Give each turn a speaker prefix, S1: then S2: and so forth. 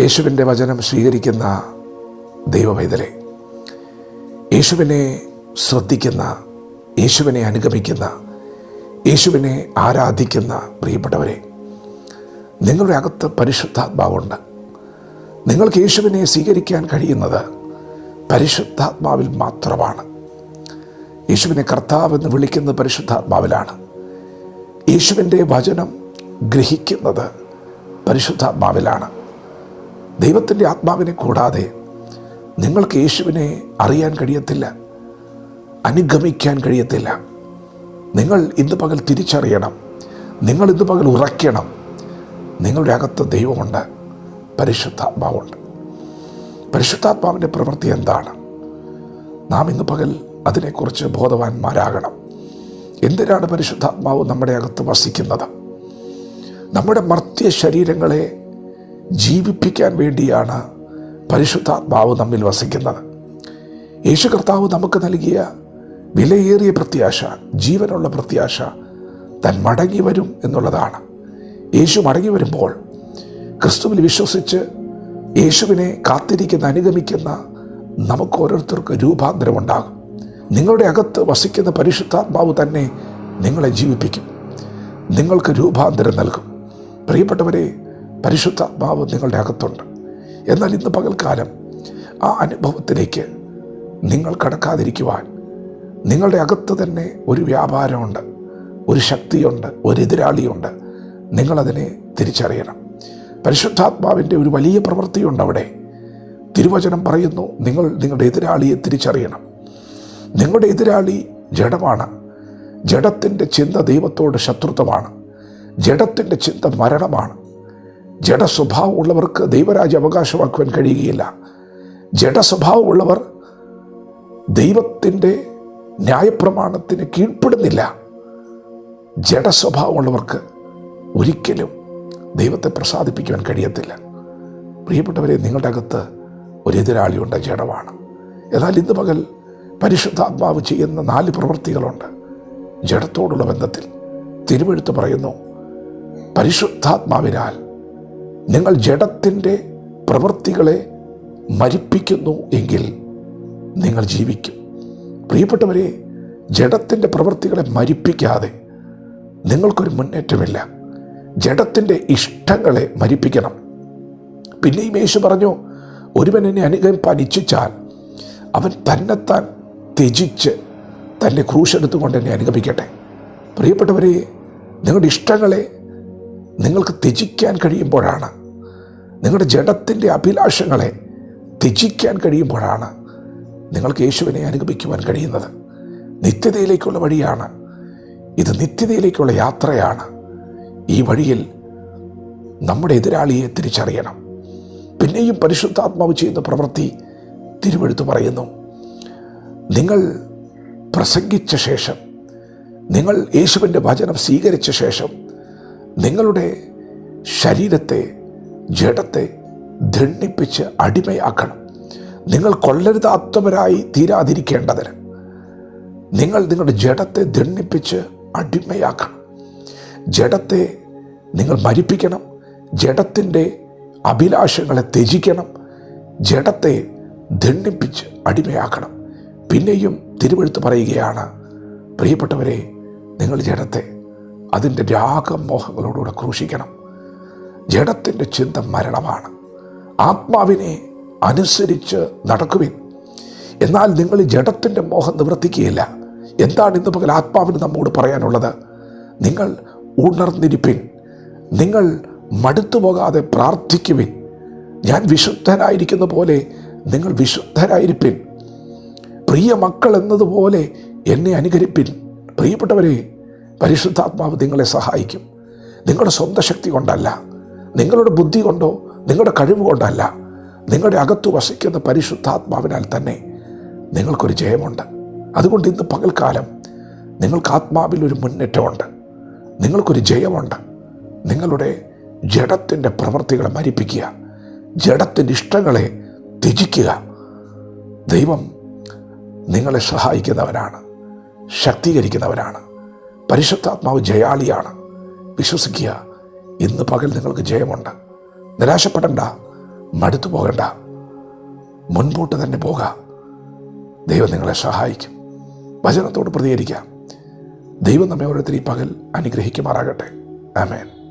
S1: യേശുവിന്റെ വചനം സ്വീകരിക്കുന്ന ദൈവവൈതലെ യേശുവിനെ ശ്രദ്ധിക്കുന്ന യേശുവിനെ അനുഗമിക്കുന്ന യേശുവിനെ ആരാധിക്കുന്ന പ്രിയപ്പെട്ടവരെ നിങ്ങളുടെ അകത്ത് പരിശുദ്ധാത്മാവുണ്ട്. നിങ്ങൾക്ക് യേശുവിനെ സ്വീകരിക്കാൻ കഴിയുന്നത് പരിശുദ്ധാത്മാവിൽ മാത്രമാണ്. യേശുവിനെ കർത്താവ് എന്ന് വിളിക്കുന്നത് പരിശുദ്ധാത്മാവിലാണ്. യേശുവിന്റെ വചനം ഗ്രഹിക്കുന്നത് പരിശുദ്ധാത്മാവിലാണ്. ദൈവത്തിന്റെ ആത്മാവിനെ കൂടാതെ നിങ്ങൾക്ക് യേശുവിനെ അറിയാൻ കഴിയത്തില്ല അനുഗമിക്കാൻ കഴിയത്തില്ല. നിങ്ങൾ ഇന്ന് പകൽ തിരിച്ചറിയണം നിങ്ങൾ ഇന്ന് പകൽ ഉറയ്ക്കണം. നിങ്ങളുടെ അകത്ത് ദൈവമുണ്ട് പരിശുദ്ധാത്മാവുണ്ട്. പരിശുദ്ധാത്മാവിന്റെ പ്രവൃത്തി എന്താണ്? നാം ഇന്ന് പകൽ അതിനെക്കുറിച്ച് ബോധവാന്മാരാകണം. എന്തിനാണ് പരിശുദ്ധാത്മാവ് നമ്മുടെ അകത്ത് വസിക്കുന്നത്? നമ്മുടെ മർത്യ ശരീരങ്ങളെ ജീവിപ്പിക്കാൻ വേണ്ടിയാണ് പരിശുദ്ധാത്മാവ് നമ്മിൽ വസിക്കുന്നത്. യേശു കർത്താവ് നമുക്ക് നൽകിയ വിലയേറിയ പ്രത്യാശ ജീവനുള്ള പ്രത്യാശ താൻ മടങ്ങി വരും എന്നുള്ളതാണ്. യേശു മടങ്ങി വരുമ്പോൾ ക്രിസ്തുവിൽ വിശ്വസിച്ച് യേശുവിനെ കാത്തിരിക്കുന്ന അനുഗമിക്കുന്ന നമുക്ക് ഓരോരുത്തർക്ക് രൂപാന്തരമുണ്ടാകും നിങ്ങളുടെ അകത്ത് വസിക്കുന്ന പരിശുദ്ധാത്മാവ് തന്നെ നിങ്ങളെ ജീവിപ്പിക്കും. നിങ്ങൾക്ക് രൂപാന്തരം നൽകും. പ്രിയപ്പെട്ടവരെ പരിശുദ്ധാത്മാവ് നിങ്ങളുടെ അകത്തുണ്ട്. എന്നാൽ ഇന്ന് പകൽക്കാലം ആ അനുഭവത്തിലേക്ക് നിങ്ങൾ കടക്കാതിരിക്കുവാൻ നിങ്ങളുടെ അകത്ത് തന്നെ ഒരു വ്യാപാരമുണ്ട് ഒരു ശക്തിയുണ്ട് ഒരു എതിരാളിയുണ്ട്. നിങ്ങളതിനെ തിരിച്ചറിയണം. പരിശുദ്ധാത്മാവിന്റെ ഒരു വലിയ പ്രവൃത്തിയുണ്ട് അവിടെ. തിരുവചനം പറയുന്നു നിങ്ങൾ നിങ്ങളുടെ എതിരാളിയെ തിരിച്ചറിയണം. നിങ്ങളുടെ എതിരാളി ജഡമാണ്. ജഡത്തിന്റെ ചിന്ത ദൈവത്തോട് ശത്രുത്വമാണ്. ജഡത്തിന്റെ ചിന്ത മരണമാണ്. ജഡസ്വഭാവമുള്ളവർക്ക് ദൈവരാജ്യം അവകാശമാക്കുവാൻ കഴിയുകയില്ല. ജഡസ്വഭാവമുള്ളവർ ദൈവത്തിന്റെ ന്യായപ്രമാണത്തിന് കീഴ്പ്പെടുന്നില്ല. ജഡസ്വഭാവമുള്ളവർക്ക് ഒരിക്കലും ദൈവത്തെ പ്രസാദിപ്പിക്കുവാൻ കഴിയത്തില്ല. പ്രിയപ്പെട്ടവരെ നിങ്ങളുടെ അകത്ത് ഒരു എതിരാളിയുണ്ട് ജഡമാണ്. എന്നാൽ ഇന്ന് പകൽ പരിശുദ്ധാത്മാവ് ചെയ്യുന്ന നാല് പ്രവൃത്തികളുണ്ട്. ജഡത്തോടുള്ള ബന്ധത്തിൽ തിരുവെഴുത്ത് പറയുന്നു പരിശുദ്ധാത്മാവിനാൽ നിങ്ങൾ ജഡത്തിന്റെ പ്രവൃത്തികളെ മരിപ്പിക്കുന്നു എങ്കിൽ നിങ്ങൾ ജീവിക്കും. പ്രിയപ്പെട്ടവരെ ജഡത്തിന്റെ പ്രവൃത്തികളെ മരിപ്പിക്കാതെ നിങ്ങൾക്കൊരു മുന്നേറ്റമില്ല. ജഡത്തിന്റെ ഇഷ്ടങ്ങളെ മരിപ്പിക്കണം. പിന്നെയും യേശു പറഞ്ഞു ഒരുവൻ എന്നെ അനുഗമിപ്പാൻ ഇച്ഛിച്ചാൽ അവൻ തന്നെത്താൻ ത്യജിച്ച് തന്റെ ക്രൂശെടുത്തുകൊണ്ട് എന്നെ അനുഗമിക്കട്ടെ. പ്രിയപ്പെട്ടവരെ നിങ്ങളുടെ ഇഷ്ടങ്ങളെ നിങ്ങൾക്ക് ത്യജിക്കാൻ കഴിയുമ്പോഴാണ്. നിങ്ങളുടെ ജഡത്തിന്റെ അഭിലാഷങ്ങളെ ത്യജിക്കാൻ കഴിയുമ്പോഴാണ് നിങ്ങൾക്ക് യേശുവിനെ അനുഗമിക്കുവാൻ കഴിയുന്നത്. നിത്യതയിലേക്കുള്ള വഴിയാണ്. ഇത് നിത്യതയിലേക്കുള്ള യാത്രയാണ്. ഈ വഴിയിൽ നമ്മുടെ എതിരാളിയെ തിരിച്ചറിയണം. പിന്നെയും പരിശുദ്ധാത്മാവ് ചെയ്യുന്ന പ്രവൃത്തി തിരുവെടുത്ത് പറയുന്നു. നിങ്ങൾ പ്രസംഗിച്ച ശേഷം നിങ്ങൾ യേശുവിന്റെ വചനം സ്വീകരിച്ച ശേഷം നിങ്ങളുടെ ശരീരത്തെ ജഡത്തെ ദണ്ണിപ്പിച്ച് അടിമയാക്കണം. നിങ്ങൾ കൊള്ളരുതാത്തവരായി തീരാതിരിക്കേണ്ടതിന് നിങ്ങൾ നിങ്ങളുടെ ജഡത്തെ ദണ്ണിപ്പിച്ച് അടിമയാക്കണം. ജഡത്തെ നിങ്ങൾ മരിപ്പിക്കണം. ജഡത്തിന്റെ അഭിലാഷങ്ങളെ ത്യജിക്കണം. ജഡത്തെ ദണ്ണിപ്പിച്ച് അടിമയാക്കണം. പിന്നെയും തിരുവെഴുത്ത് പറയുകയാണ്. പ്രിയപ്പെട്ടവരെ നിങ്ങൾ ജഡത്തെ അതിന്റെ രാഗമോഹങ്ങളോടുകൂടെ ക്രൂശിക്കണം. ജഡത്തിന്റെ ചിന്ത മരണമാണ്. ആത്മാവിനെ അനുസരിച്ച് നടക്കുവിൻ. എന്നാൽ നിങ്ങൾ ഈ ജഡത്തിന്റെ മോഹം നിവർത്തിക്കുകയില്ല. എന്താണ് ഇന്ന് പകൽ ആത്മാവിന് നമ്മോട് പറയാനുള്ളത്? നിങ്ങൾ ഉണർന്നിരിപ്പിൻ. നിങ്ങൾ മടുത്തു പോകാതെ പ്രാർത്ഥിക്കുവിൻ. ഞാൻ വിശുദ്ധനായിരിക്കുന്ന പോലെ നിങ്ങൾ വിശുദ്ധരായിരിപ്പിൻ. പ്രിയ മക്കൾ എന്നതുപോലെ എന്നെ അനുകരിപ്പിൻ. പ്രിയപ്പെട്ടവരെ പരിശുദ്ധാത്മാവ് നിങ്ങളെ സഹായിക്കും. നിങ്ങളുടെ സ്വന്തം ശക്തി കൊണ്ടല്ല നിങ്ങളുടെ ബുദ്ധി കൊണ്ടോ നിങ്ങളുടെ കഴിവ് കൊണ്ടല്ല നിങ്ങളുടെ അകത്തു വസിക്കുന്ന പരിശുദ്ധാത്മാവിനാൽ തന്നെ നിങ്ങൾക്കൊരു ജയമുണ്ട്. അതുകൊണ്ട് ഇന്ന് പകൽക്കാലം നിങ്ങൾക്ക് ആത്മാവിൽ ഒരു മുന്നേറ്റമുണ്ട്. നിങ്ങൾക്കൊരു ജയമുണ്ട്. നിങ്ങളുടെ ജഡത്തിന്റെ പ്രവൃത്തികളെ മരിപ്പിക്കുക ജഡത്തിന്റെ ഇഷ്ടങ്ങളെ ത്യജിക്കുക. ദൈവം നിങ്ങളെ സഹായിക്കുന്നവനാണ് ശക്തീകരിക്കുന്നവനാണ്. പരിശുദ്ധാത്മാവ് ജയാളിയാണ്. വിശ്വസിക്കുക ഇന്ന് പകൽ നിങ്ങൾക്ക് ജയമുണ്ട്. നിരാശപ്പെടണ്ട മടുത്തു പോകണ്ട. മുൻപോട്ട് തന്നെ പോകാം. ദൈവം നിങ്ങളെ സഹായിക്കും. വചനത്തോട് പ്രതികരിക്കാം. ദൈവം നമ്മെ ഓരോരുത്തർ ഈ പകൽ അനുഗ്രഹിക്കുമാറാകട്ടെ. ആമേൻ.